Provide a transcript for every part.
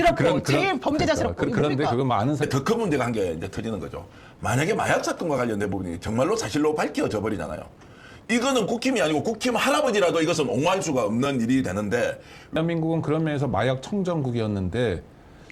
더럽고 그런- 그런- 제일 범죄자스럽고 이거 그런데? 그건 많은 사더큰 문제가 한 게 이제 터지는 거죠. 만약에 마약 사건과 관련된 부분이 정말로 사실로 밝혀져 버리잖아요. 이거는 국힘이 아니고 국힘 할아버지라도 이것은 옹호할 수가 없는 일이 되는데 대한민국은 그런 면에서 마약 청정국이었는데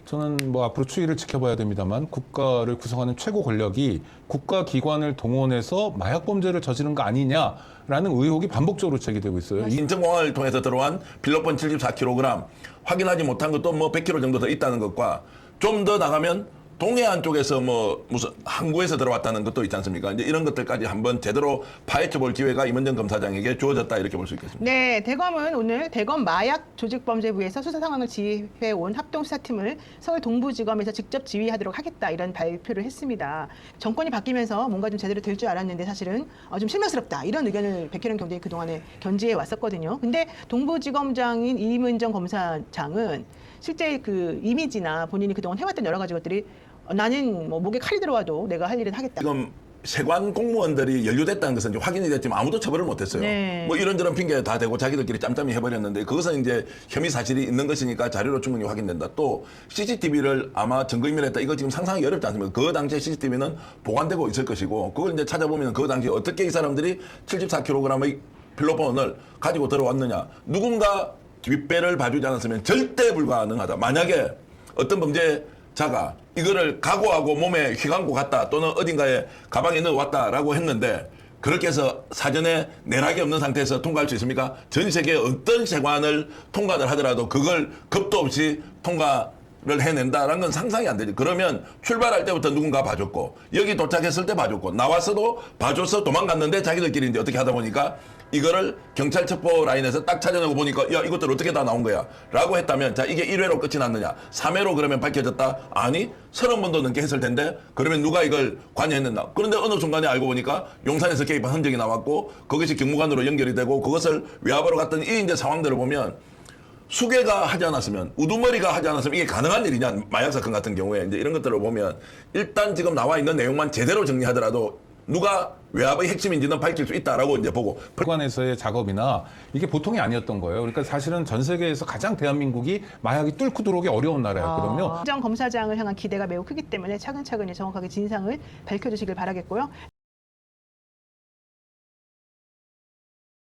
저는 뭐 앞으로 추이를 지켜봐야 됩니다만 국가를 구성하는 최고 권력이 국가 기관을 동원해서 마약 범죄를 저지른 거 아니냐라는 의혹이 반복적으로 제기되고 있어요. 이- 인천공항을 통해서 들어온 필로폰 74kg 확인하지 못한 것도 뭐 100kg 정도 더 있다는 것과 좀 더 나가면 동해안 쪽에서 뭐 무슨 항구에서 들어왔다는 것도 있지 않습니까? 이제 이런 것들까지 한번 제대로 파헤쳐 볼 기회가 임원정 검사장에게 주어졌다 이렇게 볼 수 있겠습니다. 네, 대검은 오늘 대검 마약 조직범죄부에서 수사 상황을 지휘해 온 합동수사팀을 서울 동부지검에서 직접 지휘하도록 하겠다 이런 발표를 했습니다. 정권이 바뀌면서 뭔가 좀 제대로 될 줄 알았는데 사실은 어, 좀 실망스럽다 이런 의견을 백혜련 경장이 그동안에 견지해 왔었거든요. 근데 동부지검장인 이문정 검사장은 실제 그 이미지나 본인이 그동안 해왔던 여러 가지 것들이 어, 나는 뭐 목에 칼이 들어와도 내가 할 일은 하겠다. 지금 세관 공무원들이 연루됐다는 것은 이제 확인이 됐지만 아무도 처벌을 못했어요. 네. 뭐 이런저런 핑계 다 대고 자기들끼리 짬짬이 해버렸는데 그것은 이제 혐의 사실이 있는 것이니까 자료로 충분히 확인된다. 또 CCTV를 아마 증거인멸했다. 이거 지금 상상하기 어렵지 않습니까? 그 당시에 CCTV는 보관되고 있을 것이고 그걸 이제 찾아보면 그 당시에 어떻게 이 사람들이 74kg의 필로폰을 가지고 들어왔느냐. 누군가 뒷배를 봐주지 않았으면 절대 불가능하다. 만약에 어떤 범죄 자가 이거를 각오하고 몸에 휘감고 갔다 또는 어딘가에 가방에 넣어왔다라고 했는데 그렇게 해서 사전에 내락이 없는 상태에서 통과할 수 있습니까? 전 세계 어떤 세관을 통과를 하더라도 그걸 겁도 없이 통과 를 해낸다라는 건 상상이 안 되죠. 그러면 출발할 때부터 누군가 봐줬고 여기 도착했을 때 봐줬고 나왔어도 봐줘서 도망갔는데 자기들끼리 이제 어떻게 하다 보니까 이거를 경찰 첩보 라인에서 딱 찾아내고 보니까 야 이것들 어떻게 다 나온 거야? 라고 했다면 자 이게 1회로 끝이 났느냐? 3회로 그러면 밝혀졌다? 아니 서른 번도 넘게 했을 텐데 그러면 누가 이걸 관여했는가? 그런데 어느 순간에 알고 보니까 용산에서 개입한 흔적이 나왔고 그것이 경무관으로 연결이 되고 그것을 외압으로 갔던 이 이제 상황들을 보면 수계가 하지 않았으면 우두머리가 하지 않았으면 이게 가능한 일이냐 마약 사건 같은 경우에 이제 이런 것들을 보면 일단 지금 나와 있는 내용만 제대로 정리하더라도 누가 외압의 핵심인지는 밝힐 수 있다라고 이제 보고 기관에서의 작업이나 이게 보통이 아니었던 거예요. 그러니까 사실은 전 세계에서 가장 대한민국이 마약이 뚫고 들어오기 어려운 나라였거든요. 정 검사장을 향한 기대가 매우 크기 때문에 차근차근히 정확하게 진상을 밝혀주시길 바라겠고요.